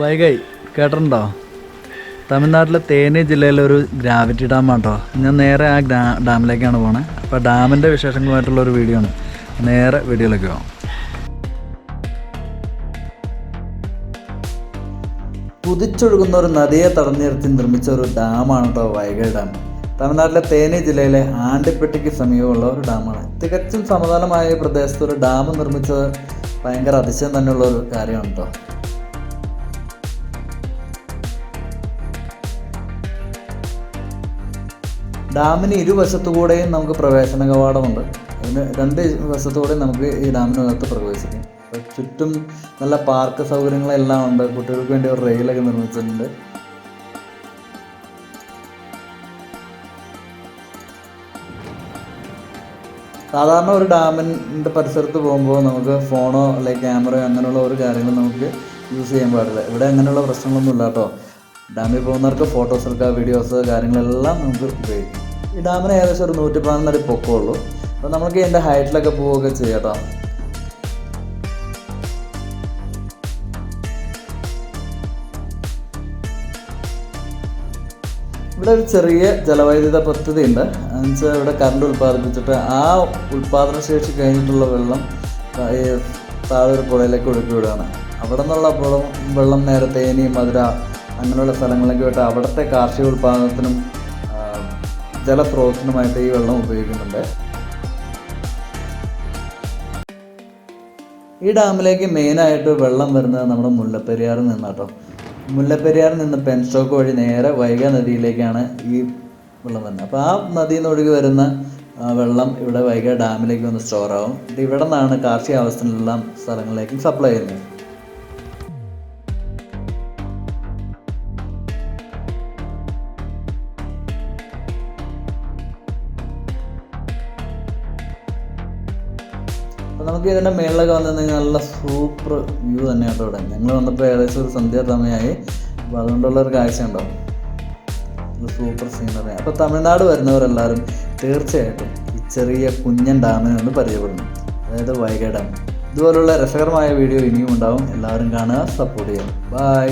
വൈകായി. കേട്ടിട്ടുണ്ടോ? തമിഴ്നാട്ടിലെ തേനി ജില്ലയിലെ ഒരു ഗ്രാവിറ്റി ഡാമാണ് ആട്ടോ. ഞാൻ നേരെ ആ ഗ്രാ ഡാമിലേക്കാണ് പോണേ. അപ്പോൾ ഡാമിന്റെ വിശേഷങ്ങളുമായിട്ടുള്ള ഒരു വീഡിയോ ആണ്. നേരെ വീഡിയോയിലേക്ക് പോകാം കുതിച്ചൊഴുകുന്ന ഒരു നദിയെ തടഞ്ഞു നിർത്തി നിർമ്മിച്ച ഒരു ഡാമാണ് കേട്ടോ വൈകൈ ഡാം. തമിഴ്നാട്ടിലെ തേനി ജില്ലയിലെ ആണ്ടിപ്പെട്ടിക്ക് സമീപമുള്ള ഒരു ഡാമാണ്. തികച്ചും സമതലമായ ഈ പ്രദേശത്ത് ഒരു ഡാം നിർമ്മിച്ചത് ഭയങ്കര അതിശയം തന്നെയുള്ള ഒരു കാര്യമാണ് കേട്ടോ ഡാമിന് ഇരുവശത്തുകൂടെയും നമുക്ക് പ്രവേശന കവാടമുണ്ട്. അതിന് രണ്ട് വശത്തുകൂടെയും നമുക്ക് ഈ ഡാമിനകത്ത് പ്രവേശിക്കാം. ചുറ്റും നല്ല പാർക്ക് സൗകര്യങ്ങളെല്ലാം ഉണ്ട്. കുട്ടികൾക്ക് വേണ്ടി ഒരു റെയിലൊക്കെ നിർമ്മിച്ചിട്ടുണ്ട്. സാധാരണ ഒരു ഡാമിന്റെ പരിസരത്ത് പോകുമ്പോൾ നമുക്ക് ഫോണോ അല്ലെങ്കിൽ ക്യാമറയോ അങ്ങനെയുള്ള ഒരു കാര്യങ്ങളും നമുക്ക് യൂസ് ചെയ്യാൻ പാടില്ല. ഇവിടെ അങ്ങനെയുള്ള പ്രശ്നങ്ങളൊന്നും ഇല്ല കേട്ടോ. ഡാമിൽ പോകുന്നവർക്ക് ഫോട്ടോസ് എടുക്കുക വീഡിയോസ് കാര്യങ്ങളെല്ലാം നമുക്ക് ഉപയോഗിക്കാം. ഈ ഡാമിന് ഏകദേശം ഒരു നൂറ്റി പതിനൊന്നടി പൊക്കമുള്ളൂ അപ്പോൾ നമുക്ക് ഇതിന്റെ ഹൈറ്റിലൊക്കെ പോവുകയൊക്കെ ചെയ്യാം കേട്ടോ ഇവിടെ ഒരു ചെറിയ ജലവൈദ്യുത പദ്ധതി ഉണ്ട്. എന്നുവെച്ചാൽ ഇവിടെ കറണ്ട് ഉൽപ്പാദിപ്പിച്ചിട്ട് ആ ഉൽപ്പാദന ശേഷി കഴിഞ്ഞിട്ടുള്ള വെള്ളം താഴെ ഒരു പുഴയിലേക്ക് ഒഴുക്കി വിടുകയാണ്. അവിടെ നിന്നുള്ള വെള്ളം നേരെ തേനി മധുര അങ്ങനെയുള്ള സ്ഥലങ്ങളിലേക്ക് പോയിട്ട് അവിടുത്തെ കാർഷിക ഉൽപ്പാദനത്തിനും ജലസ്രോതസ്സിനുമായിട്ട് ഈ വെള്ളം ഉപയോഗിക്കുന്നുണ്ട്. ഈ ഡാമിലേക്ക് മെയിനായിട്ട് വെള്ളം വരുന്നത് നമ്മുടെ മുല്ലപ്പെരിയാറിൽ നിന്നാട്ടോ. മുല്ലപ്പെരിയാറിൽ നിന്ന് പെൻസ്റ്റോക്ക് വഴി നേരെ വൈഗ നദിയിലേക്കാണ് ഈ വെള്ളം വരുന്നത്. അപ്പോൾ ആ നദിയിൽ നിന്ന് ഒഴുകി വരുന്ന വെള്ളം ഇവിടെ വൈഗ ഡാമിലേക്ക് വന്ന് സ്റ്റോർ ആവും. ഇവിടെ നിന്നാണ് കാർഷിക ആവശ്യത്തിനുള്ള സ്ഥലങ്ങളിലേക്കും സപ്ലൈ ചെയ്യുന്നത്. അപ്പോൾ നമുക്ക് ഇതിന്റെ മേളിലൊക്കെ വന്നു കഴിഞ്ഞാൽ നല്ല സൂപ്പർ വ്യൂ തന്നെ കേട്ടോ ഇവിടെ. ഞങ്ങൾ വന്നപ്പോൾ ഏകദേശം ഒരു സന്ധ്യ സമയമായി അപ്പോൾ അതുകൊണ്ടുള്ള ഒരു കാഴ്ച ഉണ്ടാവും സൂപ്പർ സീനറി അപ്പോൾ തമിഴ്നാട് വരുന്നവരെല്ലാവരും തീർച്ചയായിട്ടും ഈ ചെറിയ കുഞ്ഞൻ ഡാമിനെ ഒന്ന് പരിചയപ്പെടുന്നു. അതായത് വൈഗ ഡാം ഇതുപോലുള്ള രസകരമായ വീഡിയോ ഇനിയും ഉണ്ടാവും. എല്ലാവരും കാണുക സപ്പോർട്ട് ചെയ്യാം ബൈ